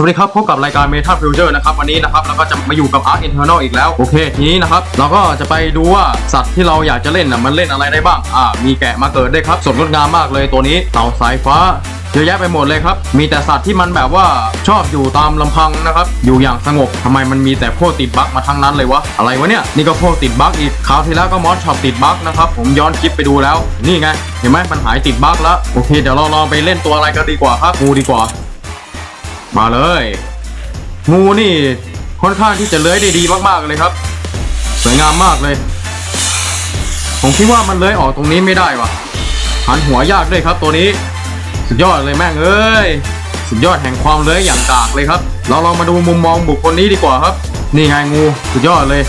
สวัสดีครับพบกับรายการ Meta Future นะครับวันนี้นะครับเราก็จะมาอยู่กับ Arc Internal อีกแล้วโอเคทีนี้นะครับเราก็จะไปดูว่าสัตว์ที่เราอยากจะเล่นน่ะมันเล่นอะไรได้บ้างอ่ามีแกะมาเกิดด้วยครับสดงดงามมากเลยตัวนี้เต่าสายฟ้าเยอะแยะไปหมดเลยครับ มีแต่สัตว์ที่มันแบบว่าชอบอยู่ตามลำพังนะครับ อยู่อย่างสงบทำไมมันมีแต่พวกติดบั๊กมาทั้งนั้นเลยวะ อะไรวะเนี่ย นี่ก็พวกติดบั๊กอีก คราวที่แล้วก็มอสช็อปติดบั๊กนะครับ ผมย้อนคลิปไปดูแล้ว นี่ไง เห็นไหมมันหายติดบั๊กแล้ว โอเค เดี๋ยวเราลองไปเล่นตัวอะไรกันดีกว่าครับ งูดีกว่า มาเลยงูนี่ค่อนข้างที่จะเลื้อยได้ดีมากๆเลยครับ สวยงามมากเลย ผมคิดว่ามันเลื้อยออกตรงนี้ไม่ได้วะหันหัวยากด้วยครับตัวนี้ สุดยอดเลยแม่งเอ้ยสุดยอดแห่งความเลื้อยอย่างกากเลยครับ เราลองมาดูมุมมองบุคคลนี้ดีกว่าครับ นี่ไงงูสุดยอดเลย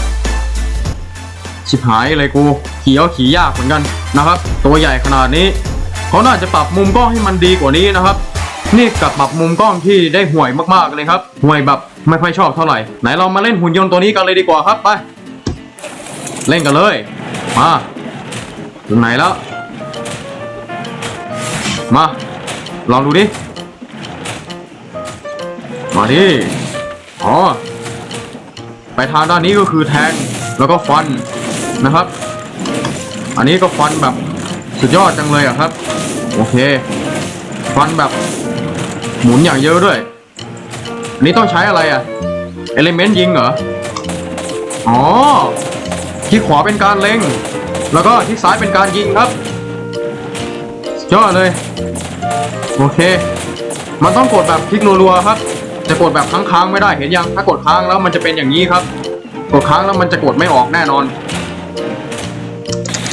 ชิบหายเลยกูขี่เอาขี่ยากเหมือนกันนะครับ ตัวใหญ่ขนาดนี้เขาน่าจะปรับมุมกล้องให้มันดีกว่านี้นะครับ นี่กับปรับมุมกล้องที่ได้ห่วยมากๆเลยครับห่วยแบบไม่ค่อยชอบเท่าไหร่ไหนเรามาเล่นหุ่นยนต์ตัวนี้กันเลยดีกว่าครับไปเล่นกันเลยมาถึงไหนแล้ว มาลองดูดิมาดิอ๋อไปทางด้านนี้ก็คือแทงแล้วก็ฟันนะครับ อันนี้ก็ฟันแบบสุดยอดจังเลยอะครับ โอเค ฟันแบบ หมุนอย่างเยอะด้วย อันนี้ต้องใช้อะไรอะเอลิเมนต์ยิงเหรอ อ๋อ ที่ขวาเป็นการเล็ง แล้วก็ที่ซ้ายเป็นการยิงครับยอดเลย โอเค มันต้องกดแบบคลิกรัวๆครับ จะกดแบบค้างๆไม่ได้เห็นยัง ถ้ากดค้างแล้วมันจะเป็นอย่างนี้ครับ กดค้างแล้วมันจะกดไม่ออกแน่นอน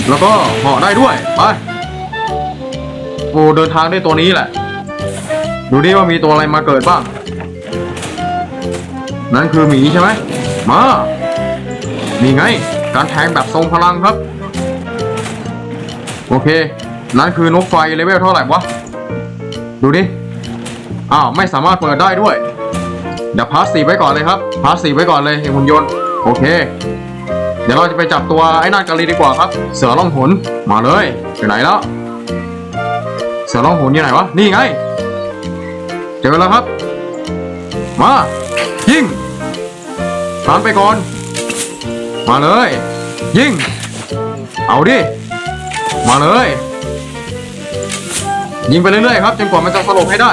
แล้วก็เหาะได้ด้วย ไป โอ้เดินทางด้วยตัวนี้แหละ ดูดิว่ามีตัวอะไรมาเกิดบ้าง นั่นคือหมีใช่ไหม มา นี่ไง การแทงแบบทรงพลังครับ โอเค นั่นคือนกไฟเลเวลเท่าไหร่วะ ดูดิ อ้าว ไม่สามารถเปิดได้ด้วย เดี๋ยวพาสซีไว้ก่อนเลยครับ พาสซีไว้ก่อนเลยไอ้หุ่นยนต์ โอเค เดี๋ยวเราจะไปจับตัวไอ้นั่นกันเลยดีกว่าครับ เสือล่องหน มาเลย อยู่ไหนแล้ว เสือล่องหนอยู่ไหนวะ นี่ไง เจอแล้วครับ มา ยิงตามไปก่อน มาเลย ยิง เอาดิ มาเลย ยิงไปเรื่อยๆครับจนกว่ามันจะสลบให้ได้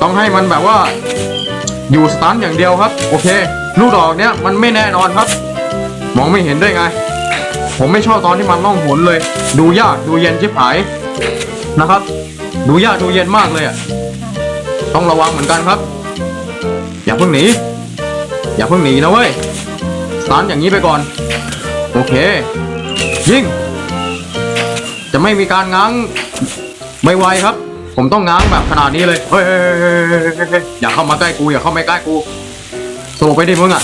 ต้องให้มันแบบว่า อยู่สตันอย่างเดียวครับ โอเค ลูกดอกเนี้ยมันไม่แน่นอนครับ มองไม่เห็นได้ไง ผมไม่ชอบตอนที่มันล่องหนเลย ดูยากดูเย็นชิบหายนะครับ ดูยากดูเย็นมากเลยอะ ต้องระวังเหมือนกันครับ อย่าเพิ่งหนี อย่าเพิ่งหนีนะเว้ยสตาร์ทอย่างนี้ไปก่อน โอเค ยิง จะไม่มีการง้างไม่ไวครับ ผมต้องง้างแบบขนาดนี้เลย เฮ้ยอย่าเข้ามาใกล้กู อย่าเข้ามาใกล้กูสลบไปดิมึงอะ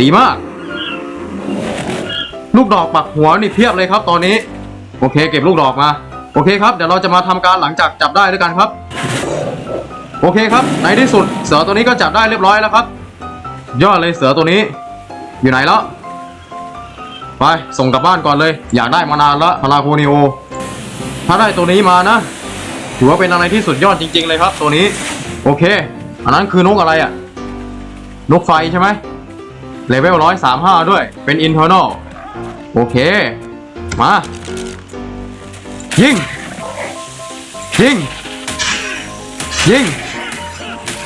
ดีมาก ลูกดอกปักหัวนี่เพียบเลยครับตอนนี้ โอเค เก็บลูกดอกมา โอเคครับเดี๋ยวเราจะมาทำการหลังจากจับได้ด้วยกันครับ โอเคครับ ในที่สุดเสือตัวนี้ก็จับได้เรียบร้อยแล้วครับ ยอดเลยเสือตัวนี้ อยู่ไหนแล้วไปส่งกลับบ้านก่อนเลย อยากได้มานานละพาราโคนิโอถ้าได้ตัวนี้มานะ ถือว่าเป็นอะไรที่สุดยอดจริง ๆ เลยครับ ตัวนี้ โอเค อันนั้นคือนกอะไรอะ่ะนกไฟใช่ไหมเลเวลร้อยสามห้าด้วยเป็น internal โอเค มา ยิง ยิง ยิง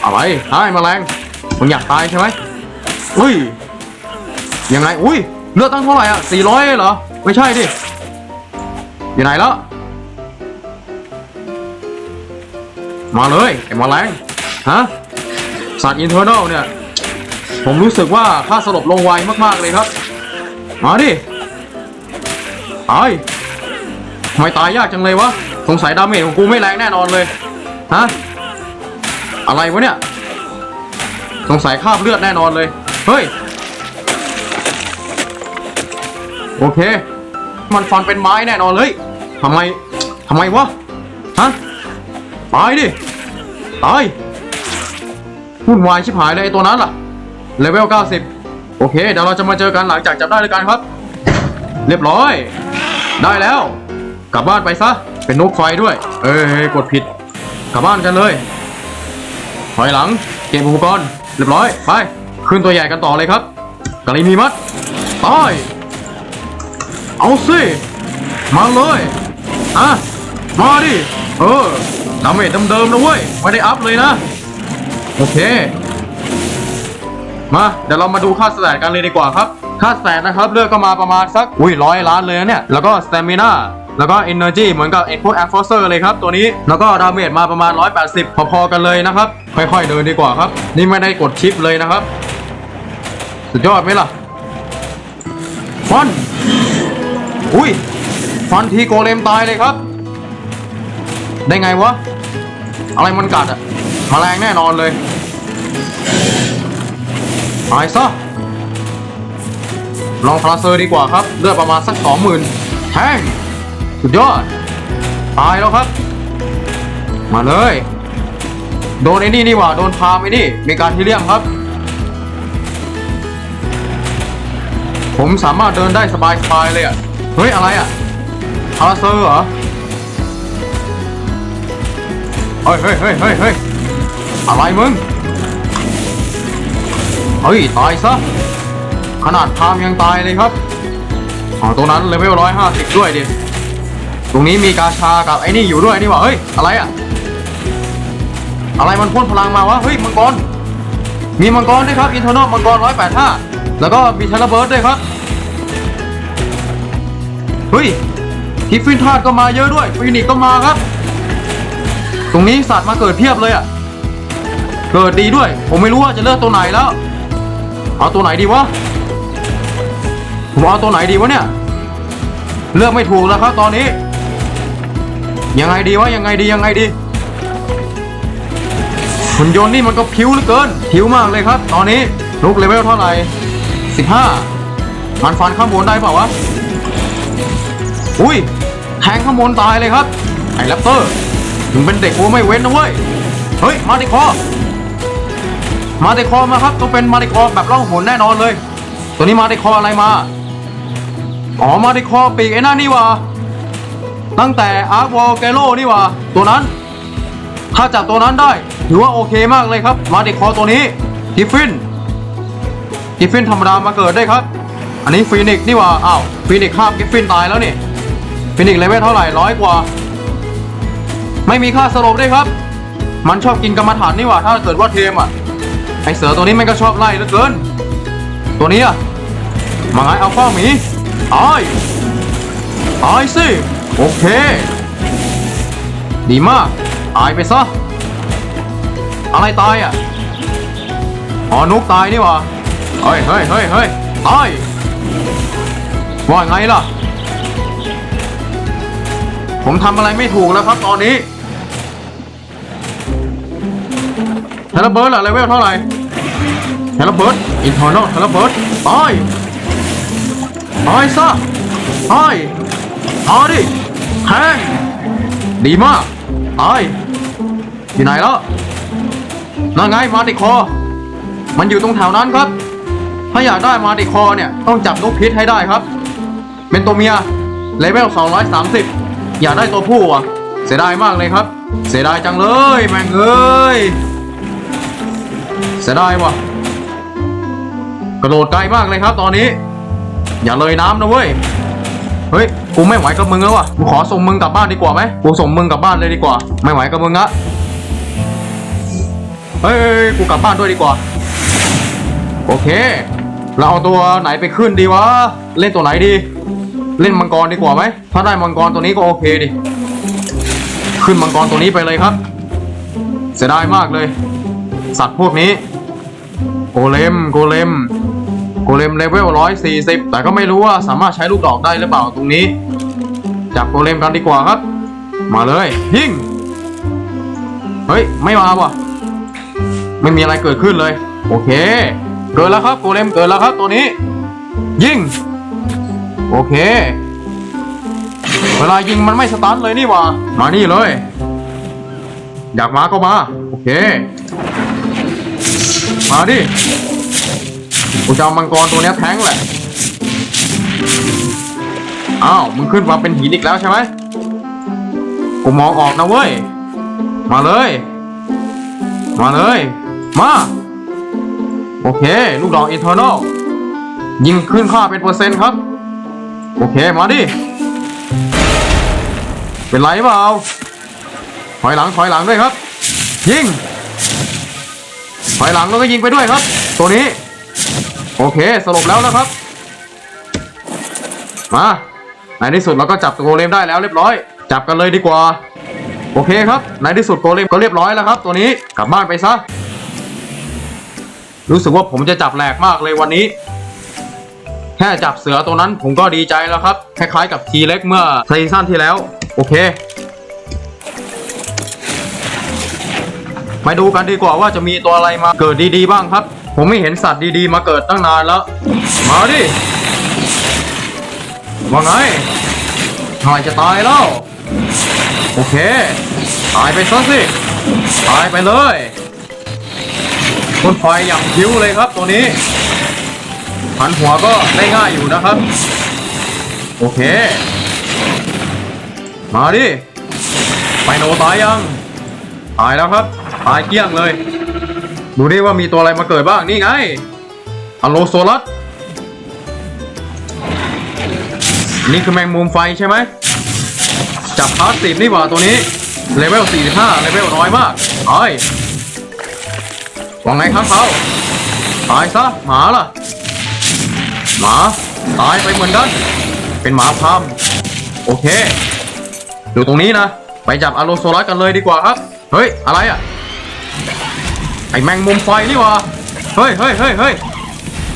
อะไรให้แมลงมึงอยากตายใช่ไหมอุ้ย ยังไง อุ้ย เลือดตั้งเท่าไหร่อะสี่ร้อยเหรอ ไม่ใช่ดิ อยู่ไหนแล้ว มาเลยไอ้แมลงฮะสัตว์อินเทอร์เนลเนี่ย ผมรู้สึกว่าค่าสลบลงไวมาก ๆ เลยครับ มาดิ ตาย ทำไมตายยากจังเลยวะ สงสัยดาเมจของกูไม่แรงแน่นอนเลย ฮะ อะไรวะเนี่ย สงสัยคาบเลือดแน่นอนเลย เฮ้ย โอเค มันฟันเป็นไม้แน่นอนเลยทำไมทำไมวะ ฮะ ตายดิ ตายวุ่นวายชิบหายเลยไอ้ตัวนั้นล่ะ เลเวล 90 โอเค เดี๋ยวเราจะมาเจอกันหลังจากจับได้เลยกันครับ เรียบร้อย ได้แล้ว กลับบ้านไปซะ เป็นนกไฟด้วย เอ้ยกดผิด กลับบ้านกันเลยถอยหลัง เก็บอุปกรณ์เรียบร้อยไปขึ้นตัวใหญ่กันต่อเลยครับกาลิมีมัดตายเอาสิมาเลยอะมาดิเออดาเมจเดิมๆนะเว้ยไม่ได้อัพเลยนะ โอเค มาเดี๋ยวเรามาดูค่าสแตทกันเลยดีกว่าครับ ค่าสแตทนะครับ เลือกก็มาประมาณสัก อุ้ยร้อยล้านเลยนะเนี่ย แล้วก็สเตมิน่า แล้วก็ Energy เหมือนกับไอ้พวก a อ f o r c e r เลยครับตัวนี้ แล้วก็ดาเมจมาประมาณ 180 พอๆกันเลยนะครับ ค่อยๆเดินดีกว่าครับ นี่ไม่ได้กดชิปเลยนะครับ สุดยอดไหมล่ะฟันอุ้ยฟันทีโกเลมตายเลยครับ ได้ไงวะ อะไรมันกัดอะมาแมลงแน่นอนเลยตายซะลองพลาเซอร์ดีกว่าครับ เลือดประมาณสักสองหมื่นแทง สุดยอด ตายแล้วครับ มาเลย โดนไอ้นี่นี่หว่า โดนพามไอ้นี่มีการที่เลี่ยมครับ ผมสามารถเดินได้สบายๆเลยอะ เฮ้ย อะไรอะพาราเซอร์เหรอเฮ้ยเฮ้ยเฮ้ยเฮ้ยเฮ้ยอะไรมึง เฮ้ย ตายซะ ขนาดพามยังตายเลยครับอ๋อตรงนั้นเลเวลร้อยห้าสิบด้วยดิ ตรงนี้มีกาชากับไอ้นี่อยู่ด้วยนี่หว่าเฮ้ยอะไรอะอะไรมันพ่นพลังมาวะเฮ้ยมังกรมีมังกรด้วยครับอินเทอร์นอลมังกรร้อยแปดห้าแล้วก็มีเทเลเบิร์ดด้วยครับเฮ้ยทิฟฟินทาดก็มาเยอะด้วยฟินิกก็มาครับ ตรงนี้สัตว์มาเกิดเพียบเลยอะเกิดดีด้วย ผมไม่รู้ว่าจะเลือกตัวไหนแล้วเอาตัวไหนดีวะผมเอาตัวไหนดีวะเนี่ยเลือกไม่ถูกแล้วครับตอนนี้ ยังไงดีวะยังไงดียังไงดีหุ่นยนต์นี่มันก็ผิวเหลือเกินผิวมากเลยครับ ตอนนี้ลูกเลเวลเท่าไหร่15มันฟันข้างบนได้เปล่าวะอุ้ยแทงข้างบนตายเลยครับไอ้แรปเตอร์มึงเป็นเด็กกูไม่เว้นนะเว้ยเฮ้ยมาดิคอมาดิคอมาครับต้องเป็นมาดิคอแบบล่องหนแน่นอนเลย ตัวนี้มาดิคออะไรมาอ๋อมาดิคอปีกไอ้นั่นนี่ว่า ตั้งแต่อาร์ควอลเกโลนี่หว่า ตัวนั้น ถ้าจับตัวนั้นได้ ถือว่าโอเคมากเลยครับ มาเดิคอตัวนี้กิฟฟินกิฟฟินธรรมดามาเกิดได้ครับ อันนี้ฟีนิกซ์นี่หว่า อ้าว ฟีนิกซ์ข้ามกิฟฟินตายแล้วนี่ ฟีนิกเลเวลเท่าไหร่ร้อยกว่า ไม่มีค่าสลบด้ครับ มันชอบกินกรรมฐานนี่หว่า ถ้าเกิดว่าเทมอะ ไอเสือตัวนี้มันก็ชอบไล่เหลือเกิน ตัวนี้อะ มาไงเอาข้อหมีตายตายสิ โอเค ดีมาก ตายไปซะ อะไรตายอะอ๋อนุกตายนี่หว่าเฮ้ยเฮ้ยเฮ้ยเฮ้ยตายว่าไงล่ะ ผมทำอะไรไม่ถูกแล้วครับตอนนี้เทเลเบิร์ดล่ะเลเวลเท่าไหร่เทเลเบิร์ดอินทอร์นอลเทเลเบิร์ดตายตายซะตาย เอาดิแทงดีมากตายอยู่ไหนแล้วนั่นไงมาติคอ มันอยู่ตรงแถวนั้นครับ ถ้าอยากได้มาติคอเนี่ยต้องจับนกพิษให้ได้ครับ เป็นตัวเมียเลเวล230 อยากได้ตัวผู้อะ เสียดายมากเลยครับ เสียดายจังเลยแม่งเอ้ยเสียดายว่ะ กระโดดไกลมากเลยครับตอนนี้ อย่าเลยน้ำนะเว้ย เฮ้ย กูไม่ไหวกับมึงแล้วว่ะ กูขอส่งมึงกลับบ้านดีกว่าไหมกูส่งมึงกลับบ้านเลยดีกว่า ไม่ไหวกับมึงอะเฮ้ยเฮ้ยเฮ้ย กูกลับบ้านด้วยดีกว่า โอเค เราเอาตัวไหนไปขึ้นดีวะ เล่นตัวไหนดี เล่นมังกรดีกว่าไหม ถ้าได้มังกรตัวนี้ก็โอเคดิ ขึ้นมังกรตัวนี้ไปเลยครับ เสียดายมากเลย สัตว์พวกนี้ โกเลม โกเลม โกเลมเลเวลร้อยสี่สิบแต่ก็ไม่รู้ว่าสามารถใช้ลูกดอกได้หรือเปล่าตรงนี้ จับโกเลมกันดีกว่าครับ มาเลยยิงเฮ้ย ไม่มาว่ะ ไม่มีอะไรเกิดขึ้นเลย โอเค เกิดแล้วครับโกเลมเกิดแล้วครับตัวนี้ ยิงโอเค เวลายิงมันไม่สตันเลยนี่หว่า มานี่เลย อยากมาก็มา โอเค มาดิ กูจะเอามังกรตัวนี้แทงแหละอ้าวมึงขึ้นมาเป็นหินอีกแล้วใช่ไหมกูมองออกนะเว้ย มาเลย มาเลย มา โอเค ลูกดอกอินเทอร์นอลยิงขึ้นค่าเป็นเปอร์เซ็นต์ครับ โอเค มาดิ เป็นไรเปล่า ถอยหลัง ถอยหลังด้วยครับ ยิง ถอยหลังแล้วก็ยิงไปด้วยครับ ตัวนี้ โอเคสลบแล้วนะครับ มาในที่สุดเราก็จับโกเลมได้แล้วเรียบร้อย จับกันเลยดีกว่า โอเคครับ ในที่สุดโกเลมก็เรียบร้อยแล้วครับ ตัวนี้กลับบ้านไปซะ รู้สึกว่าผมจะจับแหลกมากเลยวันนี้ แค่จับเสือตัวนั้นผมก็ดีใจแล้วครับ คล้ายๆกับทีเล็กเมื่อซีซั่นที่แล้ว โอเคมาดูกันดีกว่าว่าจะมีตัวอะไรมาเกิดดีๆบ้างครับ ผมไม่เห็นสัตว์ดีๆ มาเกิดตั้งนานแล้ว มาดิ ว่าไงหายจะตายแล้ว โอเค ตายไปซะสิ ตายไปเลยคนไฟอย่างคิ้วเลยครับตัวนี้หันหัวก็ได้ง่ายอยู่นะครับ โอเค มาดิ ไปโนตายยัง ตายแล้วครับ ตายเกลี้ยงเลย ดูดิว่ามีตัวอะไรมาเกิดบ้าง นี่ไงอโลโซลัส นี่คือแมงมุมไฟใช่ไหม จับพาสซีฟนี่หว่าตัวนี้ เลเวล 45 เลเวลน้อยมากไอ้ยว่าไงครับเขาตายซะ หมาล่ะ หมา ตายไปเหมือนกัน เป็นหมาพามโอเคอยู่ตรงนี้นะ ไปจับอโลโซลัสกันเลยดีกว่าครับ เฮ้ย อะไรอะ ไอแมงมุมไฟนี่ว่าเฮ้ยเฮ้ยเฮ้ยเฮ้ย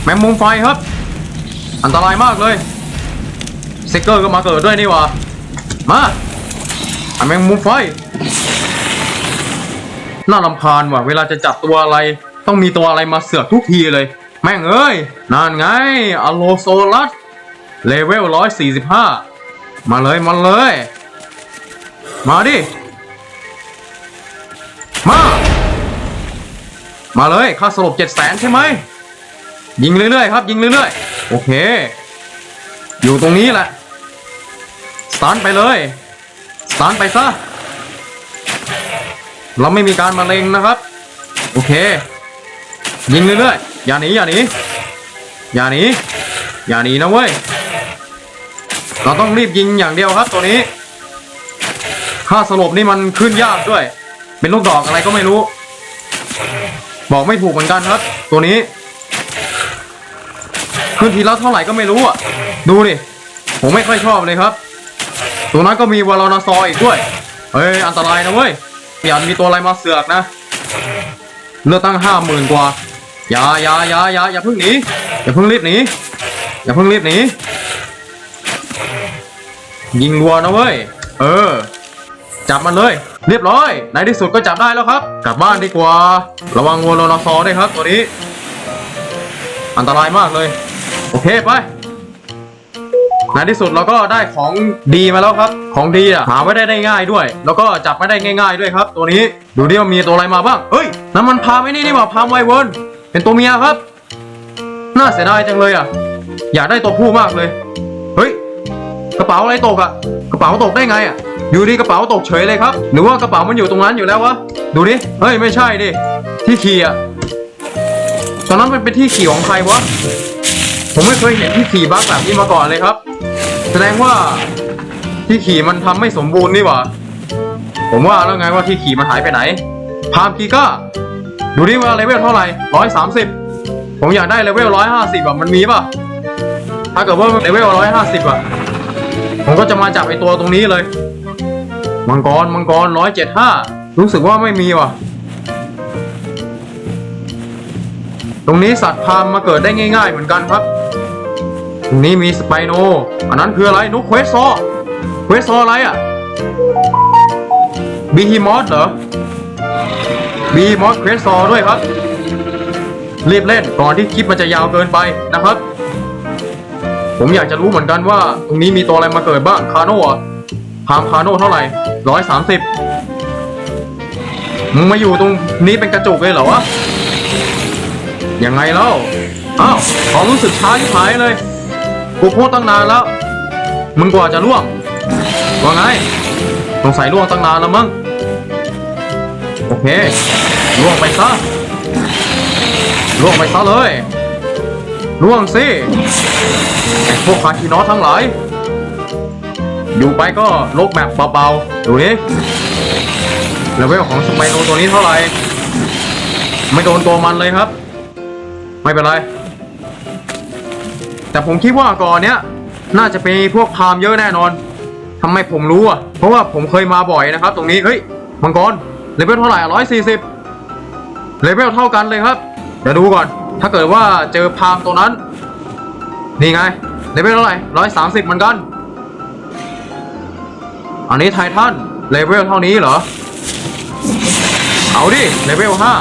แมงมุมไฟครับ อันตรายมากเลยสติกเกอร์ก็มาเกิดด้วยนี่ว่ามาไอแมงมุมไฟน่ารำคาญว่ะ เวลาจะจับตัวอะไร ต้องมีตัวอะไรมาเสือกทุกทีเลย แม่งเอ้ยนั่นไงอโลโซลัสเลเวล145มาเลย มาเลย มาดิ มาเลยค่าสลบเจ็ดแสนใช่ไหมยิงเรื่อยๆครับ ยิงเรื่อยๆ โอเค อยู่ตรงนี้แหละสตาร์ไปเลยสตาร์ไปซะเราไม่มีการมาเลงนะครับ โอเค ยิงเรื่อยๆ อย่าหนีอย่าหนีอย่าหนีอย่าหนีนะเว้ย เราต้องรีบยิงอย่างเดียวครับตัวนี้ค่าสลบนี่มันขึ้นยากด้วย เป็นลูกดอกอะไรก็ไม่รู้ บอกไม่ถูกเหมือนกันครับ ตัวนี้ขึ้นทีละเท่าไหร่ก็ไม่รู้อะ ดูดิ ผมไม่ค่อยชอบเลยครับ ตัวนั้นก็มีวาลานาซออีกด้วย เฮ้ย อันตรายนะเว้ย อย่ามีตัวอะไรมาเสือกนะ เลือดตั้งห้าหมื่นกว่า อย่าอย่าอย่าอย่าอย่าเพิ่งหนี อย่าเพิ่งรีบหนี อย่าเพิ่งรีบหนี ยิงรัวนะเว้ย เออ จับมันเลย เรียบร้อย ในที่สุดก็จับได้แล้วครับ กลับบ้านดีกว่า ระวังวัวโลนาซอร์ด้วยครับตัวนี้ อันตรายมากเลย โอเคไปในที่สุดเราก็ได้ของดีมาแล้วครับ ของดีอะหาไม่ได้ได้ง่ายด้วย แล้วก็จับไม่ได้ง่าย ๆด้วยครับ ตัวนี้ดูดิว่ามีตัวอะไรมาบ้างเฮ้ยน้ำมันพามไอ้นี่นี่หว่าพามไวเวิร์นเป็นตัวเมียครับ น่าเสียดายจังเลยอะ อยากได้ตัวผู้มากเลย กระเป๋าอะไรตกอะกระเป๋าตกได้ไงอะอยู่ดีกระเป๋าตกเฉยเลยครับ หรือว่ากระเป๋ามันอยู่ตรงนั้นอยู่แล้ววะ ดูดิ เฮ้ยไม่ใช่ดิ ที่ขี่อะตอนนั้นมันเป็นที่ขี่ของใครวะ ผมไม่เคยเห็นที่ขี่บั๊กแบบนี้มาก่อนเลยครับ แสดงว่าที่ขี่มันทำไม่สมบูรณ์นี่หว่า ผมว่าแล้วไงว่าที่ขี่มันหายไปไหน พามกีก้า ดูดิว่าเลเวลเท่าไหร่ร้อยสามสิบผมอยากได้เลเวลร้อยห้าสิบแบบมันมีป่ะ ถ้าเกิดว่าเลเวลร้อยห้าสิบอะ ผมก็จะมาจับไอตัวตรงนี้เลย มังกร มังกรร้อยเจ็ดห้า รู้สึกว่าไม่มีว่ะ ตรงนี้สัตว์พามมาเกิดได้ง่ายๆเหมือนกันครับ ตรงนี้มีสไปโน อันนั้นคืออะไรนุกเควสซอเควสซออะไรอะบีฮีมอสเหรอบีฮีมอสเควสซอด้วยครับ รีบเล่นก่อนที่คลิปมันจะยาวเกินไปนะครับ ผมอยากจะรู้เหมือนกันว่าตรงนี้มีตัวอะไรมาเกิดบ้างคาโน่อะพามคาโน่เท่าไหร่ร้อยสามสิบมึงมาอยู่ตรงนี้เป็นกระจุกเลยเหรอวะยังไงเล่าอ้าวขอรู้สึกช้าที่หายเลยกูพูดตั้งนานแล้ว มึงกว่าจะล่วงว่าไงสงสัยล่วงตั้งนานแล้วมั้งโอเคล่วงไปซะล่วงไปซะเลย ล่วงสิไอพวกคาคิโนอทั้งหลาย อยู่ไปก็ลกแมปเบาๆ ดูนี่เลเวลของสไปโนตัวนี้เท่าไหร่ ไม่โดนตัวมันเลยครับ ไม่เป็นไร แต่ผมคิดว่าก่อนเนี้ย น่าจะเป็นพวกพาหมณ์เยอะแน่นอนทำไมผมรู้อะ เพราะว่าผมเคยมาบ่อยนะครับ ตรงนี้ เฮ้ย มังกร เลเวลเท่าไหร่ร้อยสี่สิบเลเวลเท่ากันเลยครับ เดี๋ยวดูก่อน ถ้าเกิดว่าเจอพามตัวนั้น นี่ไงเลเวลเท่าไหร่ร้อยสามสิบเหมือนกัน อันนี้ไททันเลเวลเท่านี้เหรอ เอาดิเลเวลห้า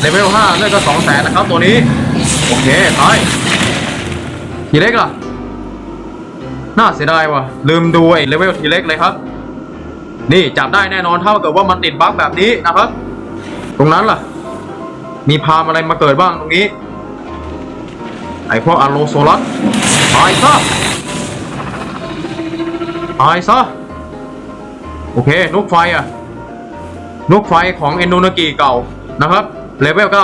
เลเวลห้าเลือดก็สองแสนนะครับตัวนี้ โอเคตายทีเล็กล่ะ น่าเสียดายว่ะ ลืมดูไอ้เลเวลทีเล็กเลยครับ นี่จับได้แน่นอนถ้าเกิดว่ามันติดบั๊กแบบนี้นะครับ ตรงนั้นล่ะ มีพามอะไรมาเกิดบ้างตรงนี้ ไอพวกอโลโซลัสตายซะตายซะ โอเคนกไฟอะนกไฟของเอนโดนากิเก่านะครับเลเวล90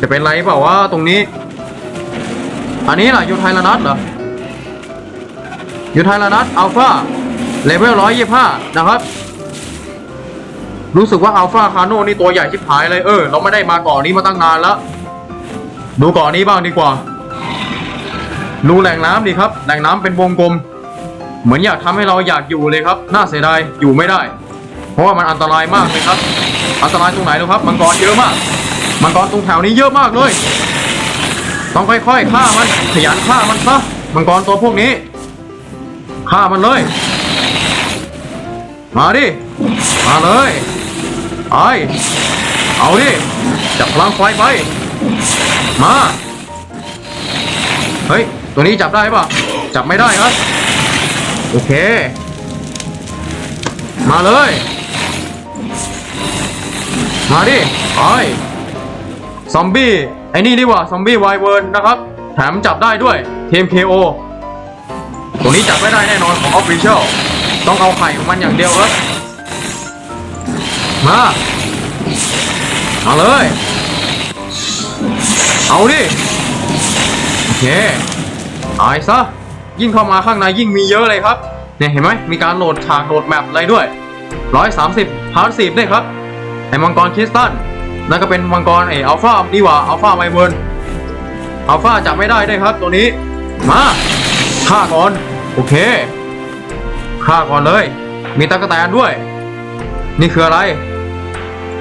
จะเป็นไรเปล่าวะตรงนี้ อันนี้ล่ะยูไทลานัสเหรอยูไทลานัสอัลฟาเลเวล125 นะครับ รู้สึกว่าอัลฟาคาโนนี่ตัวใหญ่ชิบหายเลยเออ เราไม่ได้มาเก่อนนี้มาตั้งนานแล้ว ดูเก่อนนี้บ้างดีกว่าดูแหล่งน้ำดีครับ แหล่งน้ำเป็นวงกลม เหมือนอยากทำให้เราอยากอยู่เลยครับ น่าเสียดายอยู่ไม่ได้ เพราะว่ามันอันตรายมากเลยครับ อันตรายตรงไหนรู้ครับ มังกรเยอะมาก มังกรตรงแถวนี้เยอะมากเลย ต้องค่อยๆฆ่ามัน ขยันฆ่ามันซะ มังกรตัวพวกนี้ ฆ่ามันเลย มาดิ มาเลย ไปเอาดิจับพลังไฟไป มา เฮ้ย ตัวนี้จับได้ปะจับไม่ได้ครับ โอเค มาเลย มาดิไปซอมบี้ ไอ้นี่ดีกว่า ซอมบี้ไวเวิร์นนะครับ แถมจับได้ด้วยเทม KO ตัวนี้จับไม่ได้แน่นอนของออฟฟิเชียลต้องเอาไข่ของมันอย่างเดียวครับ มามาเลย เอาดิ โอเคตายซะ ยิ่งเข้ามาข้างในยิ่งมีเยอะเลยครับ เนี่ยเห็นไหม มีการโหลดฉากโหลดแมปอะไรด้วย 130พาร์ทสิบด้วยครับ ไอ้มังกรคริสตัลนั่นก็เป็นมังกรไอ้อัลฟาดีกว่าอัลฟาไมเวิร์นอัลฟาจับไม่ได้ด้วยครับ ตัวนี้ มาฆ่าก่อน โอเคฆ่าก่อนเลย มีตะกแตนด้วย นี่คืออะไร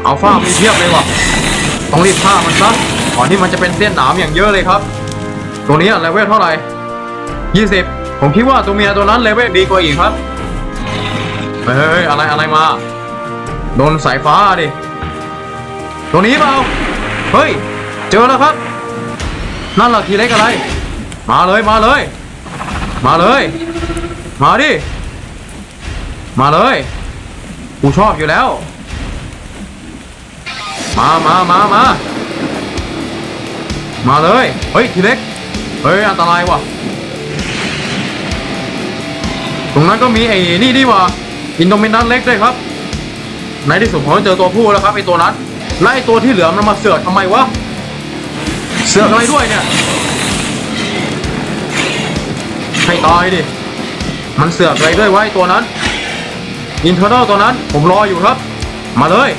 อัลฟามีเพียบเลยว่ะ ต้องรีบฆ่ามันซะก่อนที่มันจะเป็นเส้นหนามอย่างเยอะเลยครับ ตัวนี้เลเวลเท่าไหร่ 20 ผมคิดว่าตัวเมียตัวนั้นเลเวลดีกว่าอีกครับ เฮ้ยอะไรอะไรมา โดนสายฟ้าดิ ตัวนี้เปล่า เฮ้ย เจอแล้วครับ นั่นแหละทีเล็กอะไร มาเลยมาเลย มาเลย มาดิ มาเลย กูชอบอยู่แล้ว มามามามามาเลย เฮ้ย ทีเล็ก เฮ้ย อันตรายว่ะ ตรงนั้นก็มีไอ้นี่ดีว่ะอินโดมินันเล็กด้วยครับ ในที่สุดผมก็เจอตัวผู้แล้วครับไอ้ตัวนั้น ไล่ตัวที่เหลือมันมาเสือกทำไมวะ เสือกอะไรด้วยเนี่ย ให้ตายดิ มันเสือกอะไรด้วยวะไอ้ตัวนั้น อินเทอร์เนลตัวนั้น ผมรออยู่ครับ มาเลย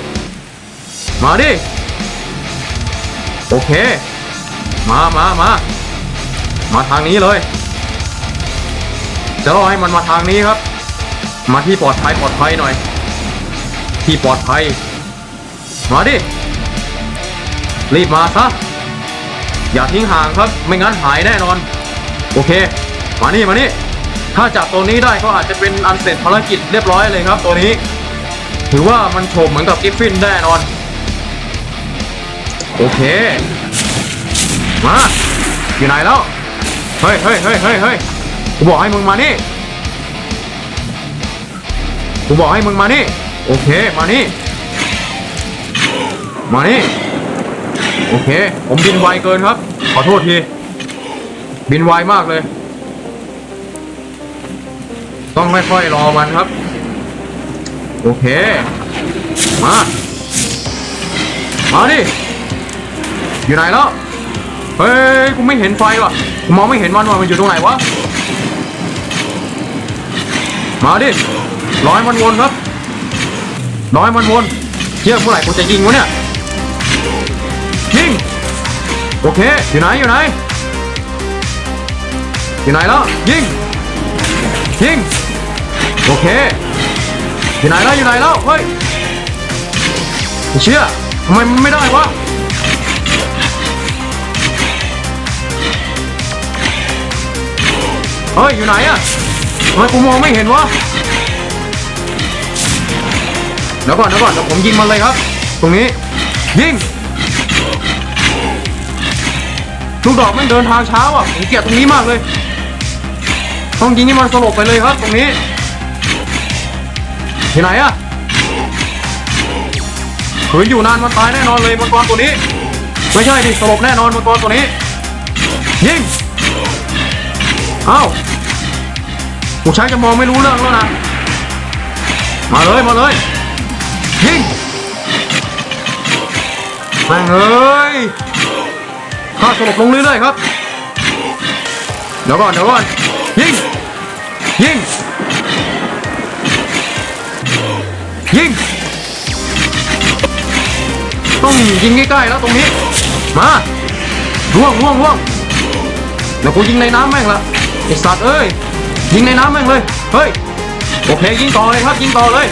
มาดิ โอเค มามามามาทางนี้เลย จะรอให้มันมาทางนี้ครับ มาที่ปลอดภัยปลอดภัยหน่อย ที่ปลอดภัย มาดิ รีบมาซะ อย่าทิ้งห่างครับ ไม่งั้นหายแน่นอน โอเค มานี่มานี่ ถ้าจับตัวนี้ได้ก็อาจจะเป็นอันเสร็จภารกิจเรียบร้อยเลยครับตัวนี้ ถือว่ามันโฉมเหมือนกับกิฟฟินแน่นอน โอเค มาอยู่ไหนแล้ว เฮ้ยเฮ้ยเฮ้ยเฮ้ยเฮ้ยกูบอกให้มึงมานี่กูบอกให้มึงมานี่ โอเค มานี่ มานี่ โอเค ผมบินไวเกินครับ ขอโทษที บินไวมากเลย ต้องค่อยๆรอมันครับ โอเค มา มาดิ อยู่ไหนแล้ว เฮ้ย กูไม่เห็นไฟว่ะกูมองไม่เห็นมันว่ะมันอยู่ตรงไหนวะ มาดิร้อยมันวนครับร้อยมันวนเชื่อเมื่อไหร่กูจะยิงวะเนี่ย ยิง โอเค อยู่ไหน อยู่ไหน อยู่ไหนแล้ว ยิง ยิง โอเค อยู่ไหนแล้ว อยู่ไหนแล้ว เฮ้ยเชื่อทำไมมันไม่ได้วะ เฮ้ย อยู่ไหนอะทำไมกูมองไม่เห็นวะเดี๋ยวก่อนเดี๋ยวก่อนเดี๋ยวผมยิงมันเลยครับ ตรงนี้ ยิงลูกดอกไม่งเดินทางช้าอะผมเกลียดตรงนี้มากเลย ต้องยิงให้มันสลบไปเลยครับ ตรงนี้ที่ไหนอะขืนอยู่นานมันตายแน่นอนเลยมังกรตัวนี้ ไม่ใช่ดิสลบแน่นอนมังกรตัวนี้ ยิง เอ้าผู้ชายจะมองไม่รู้เรื่องแล้วนะ มาเลย มาเลยยิงแม่งเอ้ยข้าสลบลงเรื่อยๆครับ เดี๋ยวก่อนเดี๋ยวก่อนยิงยิงยิงต้องยิงใกล้ๆแล้วตรงนี้ มาล่วงล่วงล่วงเดี๋ยวกูยิงในน้ำแม่งละ ไอสัตว์เอ้ยยิงในน้ำแม่งเลยเฮ้ยโอเคยิงต่อเลยครับยิงต่อเลย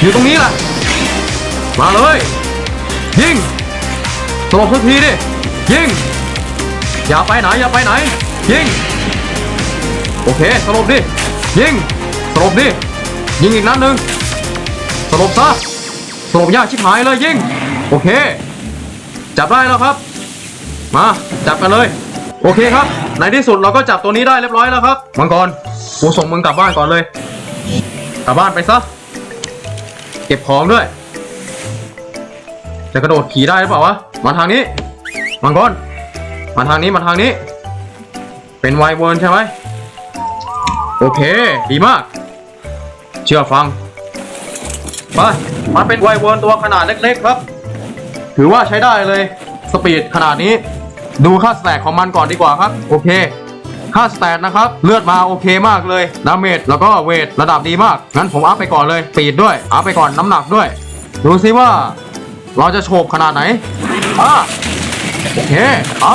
อยู่ตรงนี้แหละมาเลย ยิงสลบสักทีดิยิงอย่าไปไหนอย่าไปไหน ยิงโอเคสลบดิยิงสลบดิยิงอีกนัดหนึ่งสลบซะสลบยากชิบหายเลยยิงโอเค จับได้แล้วครับ มาจับกันเลย โอเคครับ ในที่สุดเราก็จับตัวนี้ได้เรียบร้อยแล้วครับ มังกร กูส่งมึงกลับบ้านก่อนเลย กลับบ้านไปซะ เก็บของด้วย จะกระโดดขี่ได้หรือเปล่าวะ มาทางนี้ มังกร มาทางนี้ มาทางนี้ เป็นไวเวิร์นใช่ไหม โอเค ดีมาก เชื่อฟัง ไป มันเป็นไวเวิร์นตัวขนาดเล็กๆครับ ถือว่าใช้ได้เลย สปีดขนาดนี้ ดูค่าสแตทของมันก่อนดีกว่าครับ โอเค ค่าสแตทนะครับ เลือดมาโอเคมากเลยดาเมจแล้วก็เวทระดับดีมาก งั้นผมอัพไปก่อนเลยปีดด้วย อัพไปก่อนน้ำหนักด้วย ดูซิว่า เราจะโฉบขนาดไหนอะโอเคไป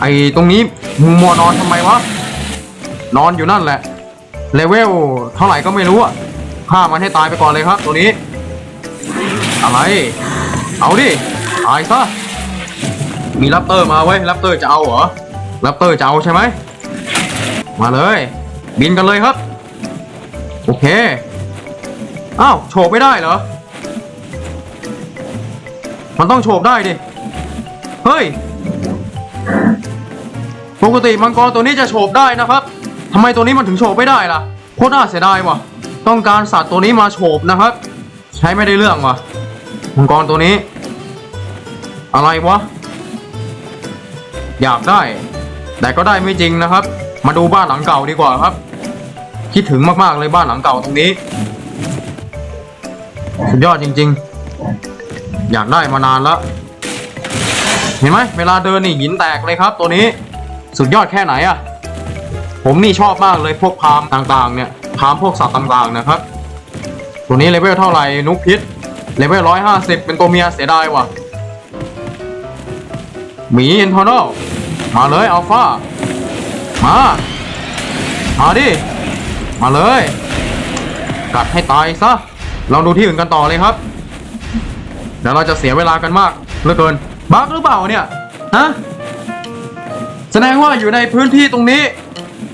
ไอตรงนี้มึงมัวนอนทำไมวะ นอนอยู่นั่นแหละ เลเวลเท่าไหร่ก็ไม่รู้อะฆ่ามันให้ตายไปก่อนเลยครับ ตัวนี้ อะไร เอาดิตายซะมีแรปเตอร์มาเว้ยแรปเตอร์จะเอาเหรอแรปเตอร์จะเอาใช่ไหมมาเลย บินกันเลยครับ โอเคอ้าวโฉบไม่ได้เหรอ มันต้องโฉบได้ดิ เฮ้ย ปกติมังกรตัวนี้จะโฉบได้นะครับทำไมตัวนี้มันถึงโฉบไม่ได้ล่ะโคตรน่าเสียดายว่ะ ต้องการสัตว์ตัวนี้มาโฉบนะครับ ใช้ไม่ได้เรื่องว่ะ มังกรตัวนี้ อะไรวะ อยากได้ แต่ก็ได้ไม่จริงนะครับ มาดูบ้านหลังเก่าดีกว่าครับ คิดถึงมากๆเลยบ้านหลังเก่าตรงนี้สุดยอดจริง ๆ อยากได้มานานแล้วเห็นไหมเวลาเดินนี่หินแตกเลยครับ ตัวนี้สุดยอดแค่ไหนอะผมนี่ชอบมากเลยพวกพามต่างๆ เนี่ยพามพวกสัตว์ต่างๆนะครับ ตัวนี้เลเวลเท่าไหร่นุกพิษ เลเวลร้อยห้าสิบเป็นตัวเมียเสียดายว่ะหมีอินทอร์นลมาเลยอัลฟามา มาดิ มาเลย กัดให้ตายซะ เราดูที่อื่นกันต่อเลยครับ เดี๋ยวเราจะเสียเวลากันมากเหลือเกิน บั๊กหรือเปล่าเนี่ย ฮะ แสดงว่าอยู่ในพื้นที่ตรงนี้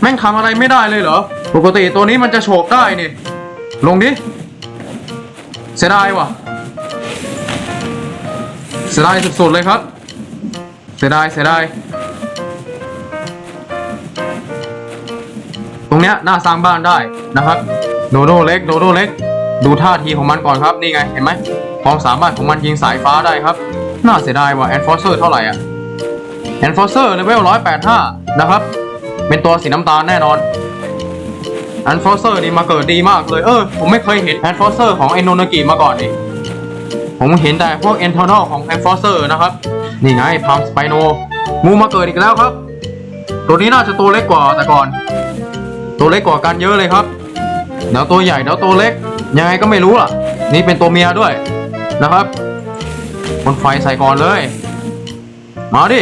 แม่งทำอะไรไม่ได้เลยเหรอ ปกติตัวนี้มันจะโฉบได้นี่ ลงดิ เสียดายว่ะ เสียดายสุดๆเลยครับ เสียดายเสียดายตรงเนี้ยน่าสร้างบ้านได้นะครับ โดโดเล็กโดโดเล็ก ดูท่าทีของมันก่อนครับนี่ไงเห็นไหมความสามารถของมันยิงสายฟ้าได้ครับ น่าเสียดายว่ะแอนฟอร์เซอร์เท่าไหร่อะแอนฟอร์เซอร์เลเวล185นะครับ เป็นตัวสีน้ำตาลแน่นอนแอนฟอร์เซอร์นี่มาเกิดดีมากเลยเออผมไม่เคยเห็นแอนฟอร์เซอร์ของไอโนนากิมาก่อนนี่ ผมเห็นแต่พวก internal ของแอนฟอร์เซอร์นะครับ นี่ไงพามสไปโนงูมาเกิดอีกแล้วครับ ตัวนี้น่าจะตัวเล็กกว่าแต่ก่อน ตัวเล็กกว่ากันเยอะเลยครับเดี๋ยวตัวใหญ่เดี๋ยวตัวเล็ก ยังไงก็ไม่รู้ล่ะ นี่เป็นตัวเมียด้วยนะครับบนไฟใส่ก่อนเลย มาดิ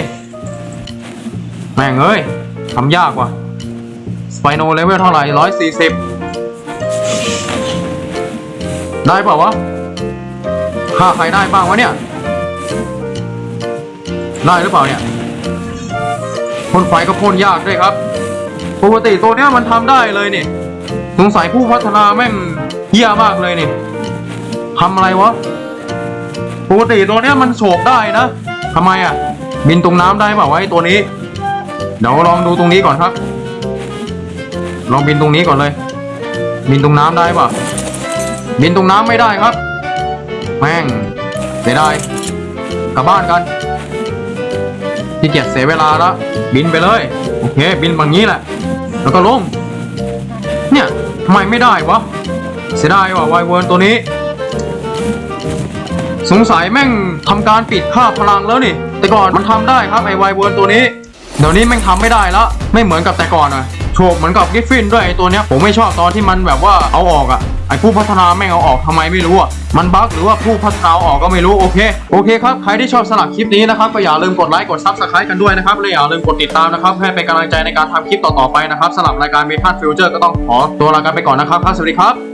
แม่งเอ้ยทำยากว่ะสไปโนเลเวลเท่าไหร่ร้อยสี่สิบได้เปล่าวะ ฆ่าใครได้บ้างวะเนี่ย ได้หรือเปล่าเนี่ยพ่นไฟก็พ่นยากด้วยครับ ปกติตัวเนี้ยมันทำได้เลยนี่สงสัยผู้พัฒนาแม่งเหี้ยมากเลยนี่ทำอะไรวะ ปกติตัวเนี้ยมันโฉบได้นะทำไมอะ บินตรงน้ำได้เปล่าวะไอ้ตัวนี้ เดี๋ยวลองดูตรงนี้ก่อนครับ ลองบินตรงนี้ก่อนเลย บินตรงน้ำได้ป่ะ บินตรงน้ำไม่ได้ครับ แม่งเสียดายกลับบ้านกันที่เกียจเสียเวลาแล้วบินไปเลย โอเค บินแบบนี้แหละ แล้วก็ลง เนี่ยทำไมไม่ได้วะ เสียดายว่ะไวเวิร์นตัวนี้ สงสัยแม่งทำการปิดค่าพลังแล้วนี่ แต่ก่อนมันทำได้ครับไอไวเวิร์นตัวนี้ เดี๋ยวนี้แม่งทำไม่ได้แล้ว ไม่เหมือนกับแต่ก่อนอะโฉกเหมือนกับกิฟฟินด้วยไอตัวเนี้ยผมไม่ชอบตอนที่มันแบบว่าเอาออกอะ ไอผู้พัฒนาแม่งเอาออกทำไมไม่รู้อะ มันบั๊กหรือว่าผู้พัฒนาออกก็ไม่รู้โอเค โอเคครับ ใครที่ชอบสลักคลิปนี้นะครับก็อย่าลืมกดไลค์กดซับสไครต์กันด้วยนะครับและอย่าลืมกดติดตามนะครับให้เป็นกำลังใจในการทำคลิปต่อๆไปนะครับสำหรับรายการเมทัลฟิวเจอร์ก็ต้องขอตัวลากันไปก่อนนะครับครับสวัสดีครับ